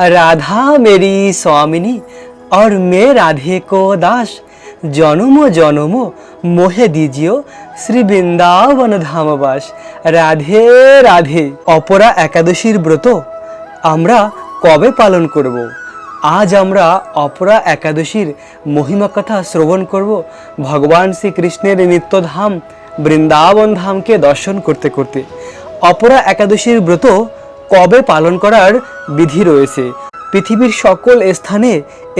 राधा मेरी स्वामिनी और मैं राधे को दास জনম জনম মোহে দিজিও শ্রী বৃন্দাবন ধামবাস রাধে রাধে অপরা একাদশীর ব্রত আমরা কবে পালন করব আজ আমরা অপরা একাদশীর মহিমা কথা শ্রবণ করব ভগবান শ্রীকৃষ্ণের নিত্যধাম বৃন্দাবন ধামকে দর্শন করতে করতে অপরা একাদশীর ব্রত কবে পালন করার বিধি রয়েছে? পৃথিবীর সকল স্থানে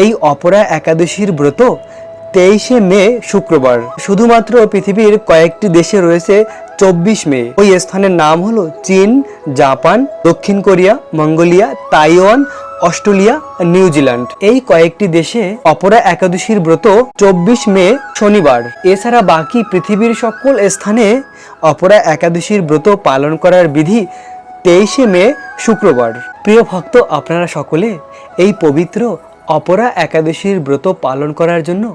এই অপরা একাদশীর ব্রত তেইশে মে, শুক্রবার। শুধুমাত্র পৃথিবীর কয়েকটি দেশে রয়েছে চব্বিশ মে। ওই স্থানের নাম হলো চীন, জাপান, দক্ষিণ Korea, Mongolia, Taiwan, Australia New Zealand এই কয়েকটি দেশে অপরা একাদশীর ব্রত চব্বিশ মে, শনিবার। এছাড়া বাকি পৃথিবীর সকল স্থানে অপরা একাদশীর ব্রত পালন করার বিধি তেইশে মে, শুক্রবার। প্রিয় ভক্ত, আপনারা সকলে এই পবিত্র অপরা একাদশীর ব্রত পালন করার জন্য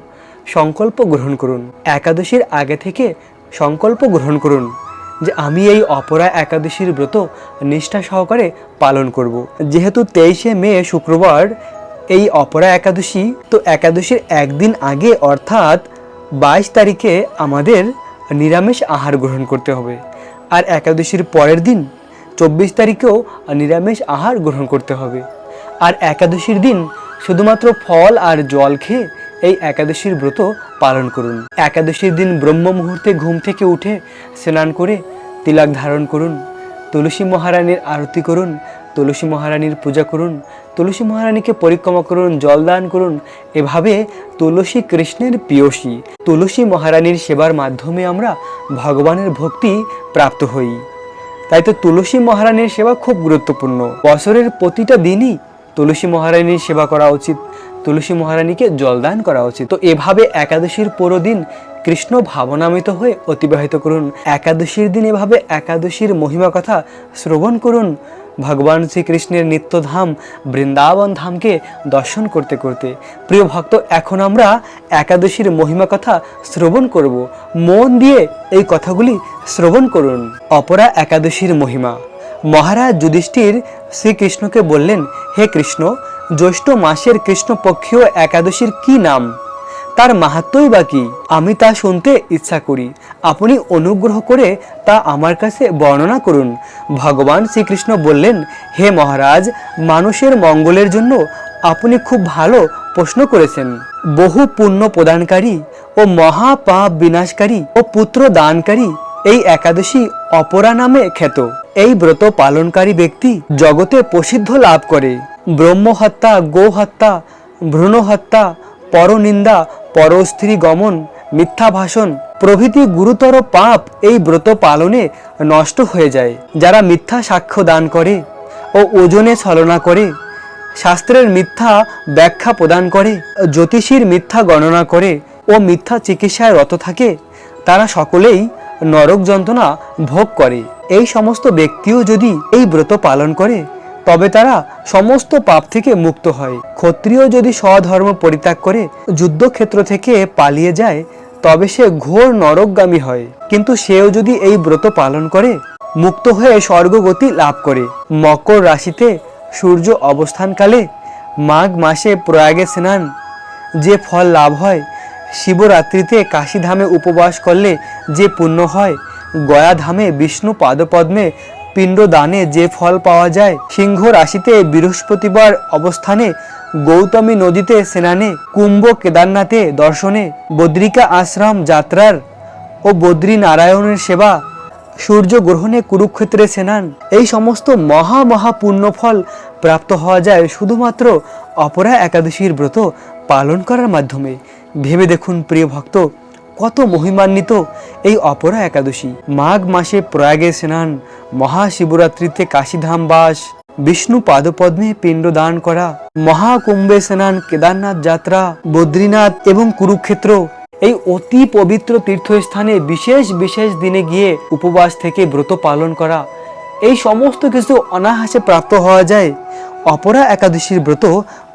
সংকল্প গ্রহণ করুন। একাদশীর আগে থেকে সংকল্প গ্রহণ করুন যে আমি এই অপরা একাদশীর ব্রত নিষ্ঠা সহকারে পালন করব। যেহেতু তেইশে মে, শুক্রবার, এই অপরা একাদশী, তো একাদশীর একদিন আগে, অর্থাৎ বাইশ তারিখে আমাদের নিরামিষ আহার গ্রহণ করতে হবে। আর একাদশীর পরের দিন চব্বিশ তারিখেও নিরামিষ আহার গ্রহণ করতে হবে। আর একাদশীর দিন শুধুমাত্র ফল আর জল খেয়ে এই একাদশীর ব্রত পালন করুন। একাদশীর দিন ব্রহ্ম মুহূর্তে ঘুম থেকে উঠে স্নান করে তিলক ধারণ করুন, তুলসী মহারানীর আরতি করুন, তুলসী মহারানীর পূজা করুন, তুলসী মহারানীকে পরিক্রমা করুন, জল দান করুন। এভাবে তুলসী কৃষ্ণের প্রিয়সী, তুলসী মহারানীর সেবার মাধ্যমে আমরা ভগবানের ভক্তি প্রাপ্ত হই। তাই তো তুলসী মহারানীর সেবা খুব গুরুত্বপূর্ণ। বছরের প্রতিটা দিনই তুলসী মহারানীর সেবা করা উচিত, তুলসী মহারানীকে জলদান করা উচিত। তো এভাবে একাদশীর পুরো দিন কৃষ্ণ ভাবনামিত হয়ে অতিবাহিত করুন। একাদশীর দিন এভাবে একাদশীর মহিমা কথা শ্রবণ করুন। ভগবান শ্রীকৃষ্ণের নিত্যধাম বৃন্দাবন ধামকে দর্শন করতে করতে। প্রিয় ভক্ত, এখন আমরা একাদশীর মহিমা কথা শ্রবণ করব। মন দিয়ে এই কথাগুলি শ্রবণ করুন। অপরা একাদশীর মহিমা। মহারাজ যুধিষ্ঠির শ্রীকৃষ্ণকে বললেন, হে কৃষ্ণ, জ্যৈষ্ঠ মাসের কৃষ্ণপক্ষীয় একাদশীর কি নাম? তার মাহাত্মই বা কি? আমি তা শুনতে ইচ্ছা করি। আপনি অনুগ্রহ করে তা আমার কাছে বর্ণনা করুন। ভগবান শ্রীকৃষ্ণ বললেন, হে মহারাজ, মানুষের মঙ্গলের জন্য আপনি খুব ভালো প্রশ্ন করেছেন। বহু পুণ্য প্রদানকারী ও মহাপাপ বিনাশকারী ও পুত্র দানকারী এই একাদশী অপরা নামে খ্যাত। এই ব্রত পালনকারী ব্যক্তি জগতে প্রসিদ্ধ লাভ করে। ব্রহ্মহত্যা, গোহত্যা গো হত্যা ভ্রূণ হত্যা পরনিন্দা পরস্ত্রী গমন, মিথ্যা ভাষণ, প্রভৃতি গুরুতর পাপ এই ব্রত পালনে নষ্ট হয়ে যায়। যারা মিথ্যা সাক্ষ্য দান করে ও ওজনে ছলনা করে, শাস্ত্রের মিথ্যা ব্যাখ্যা প্রদান করে, জ্যোতিষীর মিথ্যা গণনা করে ও মিথ্যা চিকিৎসায় রত থাকে, তারা সকলেই নরক যন্ত্রণা ভোগ করে। এই সমস্ত ব্যক্তিও যদি এই ব্রত পালন করে তবে তারা সমস্ত পাপ থেকে মুক্ত হয়। ক্ষত্রিয় যদি স্বধর্ম পরিত্যাগ করে, যুদ্ধক্ষেত্র থেকে পালিয়ে যায়, তবে সে ঘোর নরকগামী হয়। কিন্তু সেও যদি এই ব্রত পালন করে, মুক্ত হয়ে স্বর্গগতি লাভ করে। মকর রাশিতে সূর্য অবস্থানকালে মাঘ মাসে প্রয়াগে স্নান, যে ফল লাভ হয়, শিবরাত্রিতে কাশীধামে উপবাস করলে যে পুণ্য হয় গয়া ধামে বিষ্ণু পাদপদ্মে পিণ্ডদানে যে ফল পাওয়া যায়, সিংহ রাশিতে বৃহস্পতিবার অবস্থানে গৌতমী নদীতে স্নানে, কুম্ভ কেদারনাথে দর্শনে, বদ্রিকা আশ্রম যাত্রার ও বদ্রী নারায়ণের সেবা সূর্য গ্রহণে কুরুক্ষেত্রে স্নান। এই সমস্ত মহা মহা পুণ্যফল প্রাপ্ত হওয়া যায় শুধুমাত্র অপরা একাদশীর ব্রত পালন করার মাধ্যমে। ভেবে দেখুন প্রিয় ভক্ত কত মহিমান্বিত এই অপরা একাদশী। মাঘ মাসে প্রয়াগে স্নান মহাশিবরাত্রিতে কাশীধাম বাস, বিষ্ণু পাদপদ্মে পিণ্ড দান করা, মহাকুম্ভে স্নান, কেদারনাথ যাত্রা, বদ্রীনাথ এবং কুরুক্ষেত্র। এই অতি পবিত্র তীর্থস্থানে বিশেষ বিশেষ দিনে গিয়ে উপবাস থেকে ব্রত পালন করা। এই সমস্ত কিছু অনাহাসে প্রাপ্ত হওয়া যায়। অপরা একাদশীর ব্রত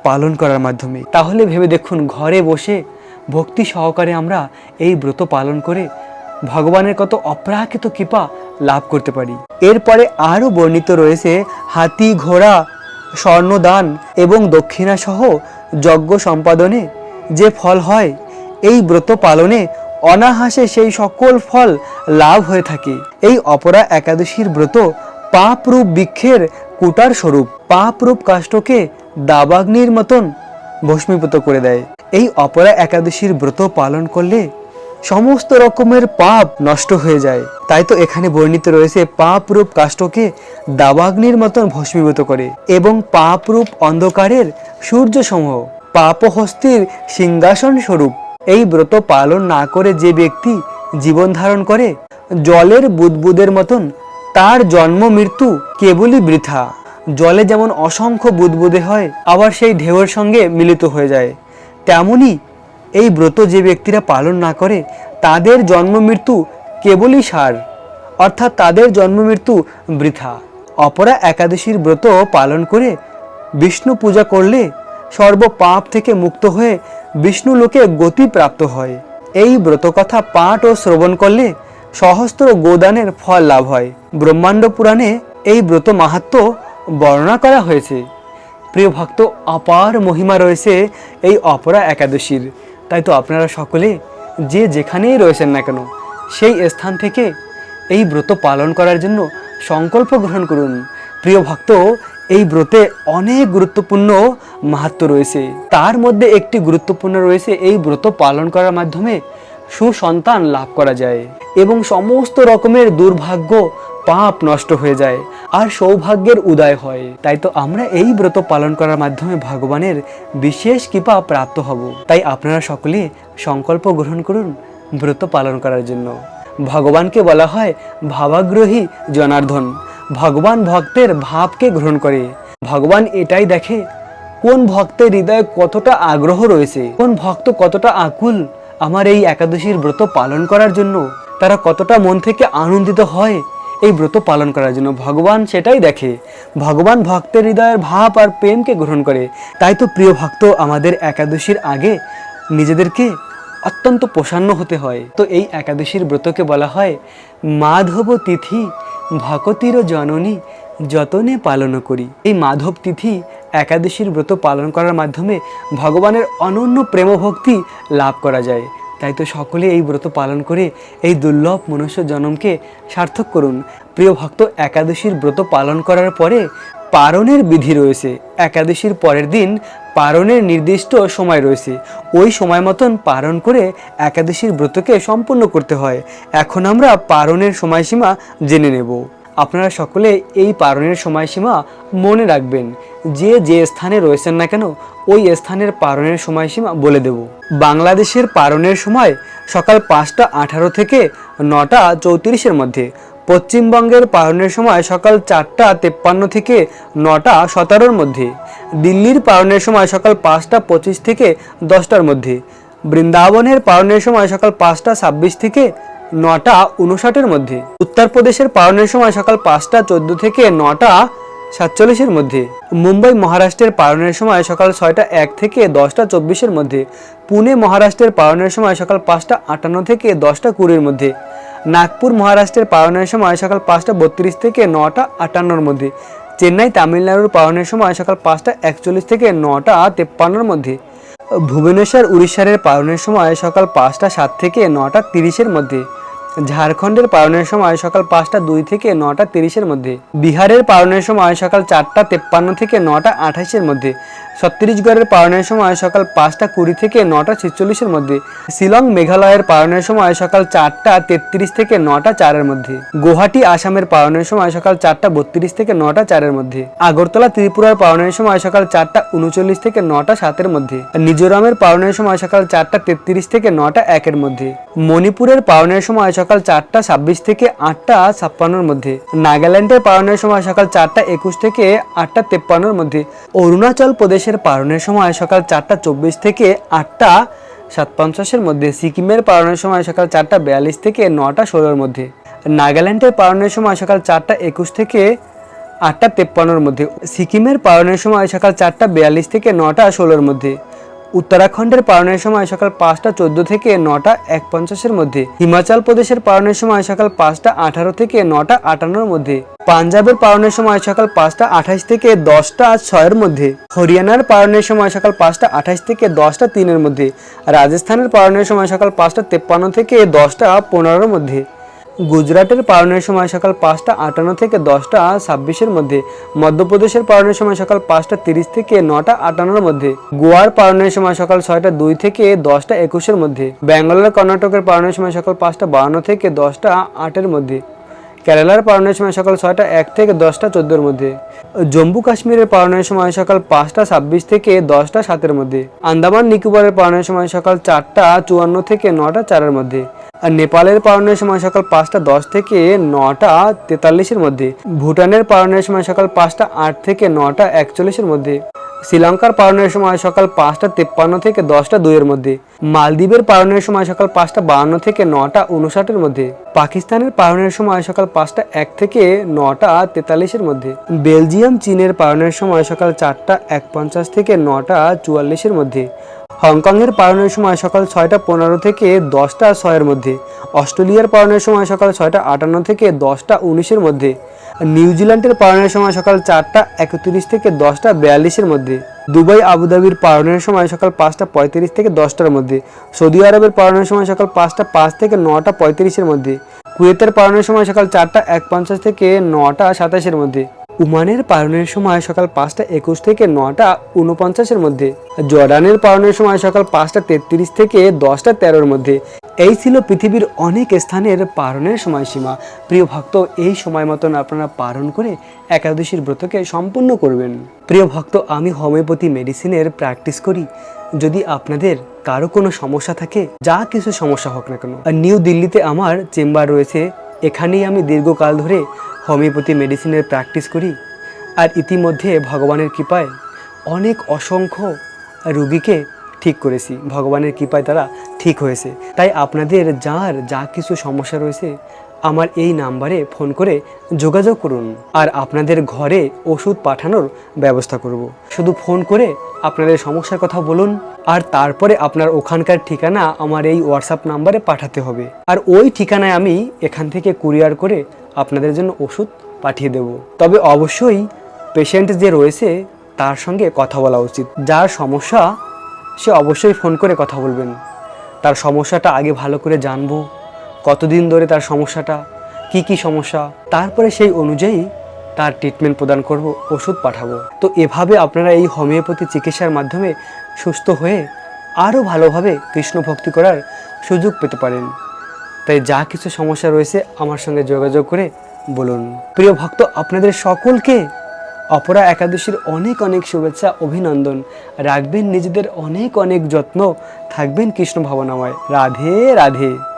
পালন করার মাধ্যমে। তাহলে ভেবে দেখুন, ঘরে বসে ভক্তি সহকারে আমরা এই ব্রত পালন করে ভগবানের কত অপ্রাকৃত কৃপা লাভ করতে পারি। এরপরে আরও বর্ণিত রয়েছে হাতি, ঘোড়া, স্বর্ণদান এবং দক্ষিণাসহ যজ্ঞ সম্পাদনে যে ফল হয়, এই ব্রত পালনে অনাহাসে সেই সকল ফল লাভ হয়ে থাকে। এই অপরা একাদশীর ব্রত পাপরূপ বৃক্ষের কুটার স্বরূপ, পাপরূপ কাষ্টকে দাবাগ্নির মতন ভস্মীভূত করে দেয়। এই অপরা একাদশীর ব্রত পালন করলে সমস্ত রকমের পাপ নষ্ট হয়ে যায়। তাই তো এখানে বর্ণিত রয়েছে পাপ রূপ কাষ্ঠকে দাবাগ্নির মতন ভস্মীভূত করে এবং পাপ রূপ অন্ধকারের সূর্য সমূহ পাপহস্তির সিংহাসন স্বরূপ। এই ব্রত পালন না করে যে ব্যক্তি জীবন ধারণ করে, জলের বুদবুদের মতন তার জন্ম মৃত্যু কেবলই বৃথা। জলে যেমন অসংখ্য বুদবুদে হয়, আবার সেই ঢেউয়ের সঙ্গে মিলিত হয়ে যায়। তেমনি এই ব্রত যে ব্যক্তিরা পালন না করে, তাদের জন্ম মৃত্যু কেবলই সার, অর্থাৎ তাদের জন্ম মৃত্যু বৃথা। অপরা একাদশীর ব্রত পালন করে বিষ্ণু পূজা করলে সর্ব পাপ থেকে মুক্ত হয়ে বিষ্ণু লোকে গতি প্রাপ্ত হয়। এই ব্রতকথা পাঠ ও শ্রবণ করলে সহস্র গোদানের ফল লাভ হয়। ব্রহ্মাণ্ড পুরাণে এই ব্রত মাহাত্ম বর্ণনা করা হয়েছে। প্রিয় ভক্ত, অপার মহিমা রয়েছে এই অপরা একাদশীর। তাই তো আপনারা সকলে যে যেখানেই রয়েছেন না কেন, সেই স্থান থেকে এই ব্রত পালন করার জন্য সংকল্প গ্রহণ করুন। প্রিয় ভক্ত, এই ব্রতে অনেক গুরুত্বপূর্ণ মাহাত্ম রয়েছে। তার মধ্যে একটি গুরুত্বপূর্ণ রয়েছে এই ব্রত পালন করার মাধ্যমে সুসন্তান লাভ করা যায়। এবং সমস্ত রকমের দুর্ভাগ্য পাপ নষ্ট হয়ে যায়, আর সৌভাগ্যের উদয় হয়। তাই তো আমরা এই ব্রত পালন করার মাধ্যমে ভগবানের বিশেষ কৃপা প্রাপ্ত হব। তাই আপনারা সকলে সংকল্প গ্রহণ করুন ব্রত পালন করার জন্য। ভগবানকে বলা হয় ভাবাগ্রহী জনার্দন। ভগবান ভক্তের ভাবকে গ্রহণ করে। ভগবান এটাই দেখে কোন ভক্তের হৃদয়ে কতটা আগ্রহ রয়েছে, কোন ভক্ত কতটা আকুল আমার এই একাদশীর ব্রত পালন করার জন্য। তারা কতটা মন থেকে আনন্দিত হয় এই ব্রত পালন করার জন্য ভগবান সেটাই দেখে। ভগবান ভক্তের হৃদয়ের ভাব আর প্রেমকে গ্রহণ করে। তাই তো প্রিয় ভক্ত, আমাদের একাদশীর আগে নিজেদেরকে অত্যন্ত প্রসন্ন হতে হয়। তো এই একাদশীর ব্রতকে বলা হয় মাধব তিথি ভকতির জননী যতনে পালন করি। এই মাধব তিথি একাদশীর ব্রত পালন করার মাধ্যমে ভগবানের অনন্য প্রেম ভক্তি লাভ করা যায়। তাই তো সকলে এই ব্রত পালন করে এই দুর্লভ মনুষ্য জন্মকে সার্থক করুন। প্রিয় ভক্ত, একাদশীর ব্রত পালন করার পরে পারণের বিধি রয়েছে। একাদশীর পরের দিন পারণের নির্দিষ্ট সময় রয়েছে। ওই সময় মতন পারণ করে একাদশীর ব্রতকে সম্পূর্ণ করতে হয়। এখন আমরা পারণের সময়সীমা জেনে নেব। আপনারা সকলে এই পারণের সময়সীমা মনে রাখবেন। যে যে স্থানে রয়েছেন না কেন, ওই স্থানের পারণের সময়সীমা বলে দেব। বাংলাদেশের পারণের সময় সকাল পাঁচটা আঠারো থেকে নটা চৌত্রিশের মধ্যে। পশ্চিমবঙ্গের পালনের সময় সকাল চারটা তেপ্পান্ন থেকে নটা সতেরোর মধ্যে। দিল্লির পালনের সময় সকাল পাঁচটা পঁচিশ থেকে দশটার মধ্যে। বৃন্দাবনের পালনের সময় সকাল পাঁচটা ছাব্বিশ থেকে নটা উনষাটের মধ্যে। উত্তরপ্রদেশের পালনের সময় সকাল পাঁচটা চোদ্দ থেকে নটা সাতচল্লিশের মধ্যে। মুম্বাই মহারাষ্ট্রের পালনের সময় সকাল ছয়টা এক থেকে দশটা চব্বিশের মধ্যে। পুনে মহারাষ্ট্রের পালনের সময় সকাল পাঁচটা আটান্ন থেকে দশটা কুড়ির মধ্যে। নাগপুর মহারাষ্ট্রের পালনের সময় সকাল পাঁচটা বত্রিশ থেকে নটা আটান্নর মধ্যে। চেন্নাই তামিলনাড়ুর পালনের সময় সকাল পাঁচটা একচল্লিশ থেকে নটা তেপ্পান্নর মধ্যে। ভুবনেশ্বর উড়িষ্যার পালনের সময় সকাল পাঁচটা সাত থেকে নটা তিরিশের মধ্যে ঝাড়খণ্ডের পালনের সময় সকাল পাঁচটা দুই থেকে নটা তিরিশের মধ্যে। বিহারের পালনের সময় সকাল চারটা তেপ্পান্ন থেকে নটা আঠাশের মধ্যে। ছত্তিশগড়ের পালনের সময় সকাল পাঁচটা কুড়ি থেকে নটা ছেচল্লিশের মধ্যে। শিলং মেঘালয়ের পালনের সময় সকাল চারটা তেত্রিশ থেকে নটা চারের মধ্যে। গুয়াহাটি, আসামের পালনের সময় সকাল চারটা বত্রিশ থেকে নটা চারের মধ্যে। আগরতলা, ত্রিপুরার পালনের সময় সকাল চারটা উনচল্লিশ থেকে নটা সাতের মধ্যে। মিজোরামের পালনের সময় সকাল চারটা তেত্রিশ থেকে নটা একের মধ্যে। মণিপুরের পালনের সময় সকাল চারটা ছাব্বিশ থেকে আটটা ছাপ্পান্নর মধ্যে। নাগাল্যান্ডের পালনের সময় সকাল চারটা একুশ থেকে আটটা তেপ্পান্নর মধ্যে। অরুণাচল প্রদেশের পালনের সময় সকাল চারটা চব্বিশ থেকে আটটা সাত পঞ্চাশের মধ্যে। সিকিমের পালনের সময় সকাল চারটা বিয়াল্লিশ থেকে নটা ষোলোর মধ্যে। নাগাল্যান্ডের পালনের সময় সকাল চারটা একুশ থেকে আটটা তেপ্পান্নর মধ্যে। সিকিমের পালনের সময় সকাল চারটা বিয়াল্লিশ থেকে নটা ষোলোর মধ্যে। উত্তরাখণ্ডের পালনের সময় সকাল পাঁচটা চোদ্দ থেকে নটা এক পঞ্চাশের মধ্যে, হিমাচল প্রদেশের পালনের সময় সকাল পাঁচটা আঠারো থেকে নটা আটান্নর মধ্যে, পাঞ্জাবের পালনের সময় সকাল পাঁচটা আঠাশ থেকে দশটা ছয়ের মধ্যে, হরিয়ানার পালনের সময় সকাল পাঁচটা আঠাশ থেকে দশটা তিনের মধ্যে, রাজস্থানের পালনের সময় সকাল পাঁচটা তেপ্পান্ন থেকে দশটা পনেরোর মধ্যে। গুজরাটের পালনের সময় সকাল পাঁচটা আটান্ন থেকে দশটা ছাব্বিশের মধ্যে, মধ্যপ্রদেশের পালনের সময় সকাল পাঁচটা তিরিশ থেকে নটা আটান্নর মধ্যে, গোয়ার পালনের সময় সকাল ছয়টা দুই থেকে দশটা একুশের মধ্যে ব্যাঙ্গালোর কর্ণাটকের পালনের সময় সকাল পাঁচটা বাহান্ন থেকে দশটা আটের মধ্যে কেরালার পালনের সময় সকাল ছয়টা এক থেকে দশটা চোদ্দোর মধ্যে। জম্মু কাশ্মীরের পালনের সময় সকাল পাঁচটা ছাব্বিশ থেকে দশটা সাতের মধ্যে। আন্দামান, নিকোবরের পালনের সময় সকাল চারটা চুয়ান্ন থেকে নটা চারের মধ্যে। আর নেপালের পালনের সময় সকাল পাঁচটা দশ থেকে নটা তেতাল্লিশের মধ্যে। ভুটানের পালনের সময় সকাল পাঁচটা আট থেকে নটা একচল্লিশের মধ্যে। শ্রীলঙ্কার পালনের সময় সকাল পাঁচটা তেপ্পান্ন থেকে দশটা দুইয়ের মধ্যে, মালদ্বীপের পালনের সময় সকাল পাঁচটা বাহান্ন থেকে নটা উনষাটের মধ্যে, পাকিস্তানের পালনের সময় সকাল পাঁচটা এক থেকে নটা তেতাল্লিশের মধ্যে, বেলজিয়াম, চীনের পালনের সময় সকাল চারটা এক পঞ্চাশ থেকে নটা চুয়াল্লিশের মধ্যে, হংকংয়ের পালনের সময় সকাল ছয়টা পনেরো থেকে দশটা ছয়ের মধ্যে, অস্ট্রেলিয়ার পালনের সময় সকাল ছয়টা আটান্ন থেকে দশটা উনিশের মধ্যে নিউজিল্যান্ডের পালনের সময় সকাল চারটা একত্রিশ থেকে দশটা বিয়াল্লিশের মধ্যে, দুবাই আবুধাবির পালনের সময় সকাল পাঁচটা পঁয়ত্রিশ থেকে দশটার মধ্যে, সৌদি আরবের পালনের সময় সকাল পাঁচটা পাঁচ থেকে নটা পঁয়ত্রিশের মধ্যে, কুয়েতের পালনের সময় সকাল চারটা এক পঞ্চাশ থেকে নটা সাতাশের মধ্যে উমানের পালনের সময় সকাল পাঁচটা একুশ থেকে নটা উনপঞ্চাশের মধ্যে, জর্ডানের পালনের সময় সকাল পাঁচটা তেত্রিশ থেকে দশটা তেরোর মধ্যে এই ছিল পৃথিবীর অনেক স্থানের পারণের সময়সীমা। প্রিয় ভক্ত, এই সময় মতন আপনারা পারণ করে একাদশীর ব্রতকে সম্পূর্ণ করবেন। প্রিয় ভক্ত, আমি হোমিওপ্যাথি মেডিসিনের প্র্যাকটিস করি। যদি আপনাদের কারও কোনো সমস্যা থাকে, যা কিছু সমস্যা হোক না কেন নিউ দিল্লিতে আমার চেম্বার রয়েছে, এখানেই আমি দীর্ঘকাল ধরে হোমিওপ্যাথি মেডিসিনের প্র্যাকটিস করি। আর ইতিমধ্যে ভগবানের কৃপায় অনেক অসংখ্য রুগীকে ঠিক করেছি। ভগবানের কৃপায় তারা ঠিক হয়েছে। তাই আপনাদের যার যা কিছু সমস্যা রয়েছে, আমার এই নাম্বারে ফোন করে যোগাযোগ করুন আর আপনাদের ঘরে ওষুধ পাঠানোর ব্যবস্থা করব। শুধু ফোন করে আপনাদের সমস্যার কথা বলুন আর তারপরে আপনার ওখানকার ঠিকানা আমার এই হোয়াটসঅ্যাপ নাম্বারে পাঠাতে হবে। আর ওই ঠিকানায় আমি এখান থেকে কুরিয়ার করে আপনাদের জন্য ওষুধ পাঠিয়ে দেব। তবে অবশ্যই পেশেন্ট যে রয়েছে, তার সঙ্গে কথা বলা উচিত। যার সমস্যা, সে অবশ্যই ফোন করে কথা বলবেন। তার সমস্যাটা আগে ভালো করে জানব। কতদিন ধরে তার সমস্যাটা? কি কি সমস্যা? তারপরে সেই অনুযায়ী তার ট্রিটমেন্ট প্রদান করব, ওষুধ পাঠাবো। তো এভাবে আপনারা এই হোমিওপ্যাথি চিকিৎসার মাধ্যমে সুস্থ হয়ে আরও ভালোভাবে কৃষ্ণ ভক্তি করার সুযোগ পেতে পারেন। তাই যা কিছু সমস্যা রয়েছে আমার সঙ্গে যোগাযোগ করে বলুন। প্রিয় ভক্ত, আপনাদের সকলকে অপরা একাদশীর অনেক অনেক শুভেচ্ছা, অভিনন্দন। রাখবেন নিজেদের অনেক অনেক যত্ন। থাকবেন কৃষ্ণ ভাবনাময়। রাধে রাধে।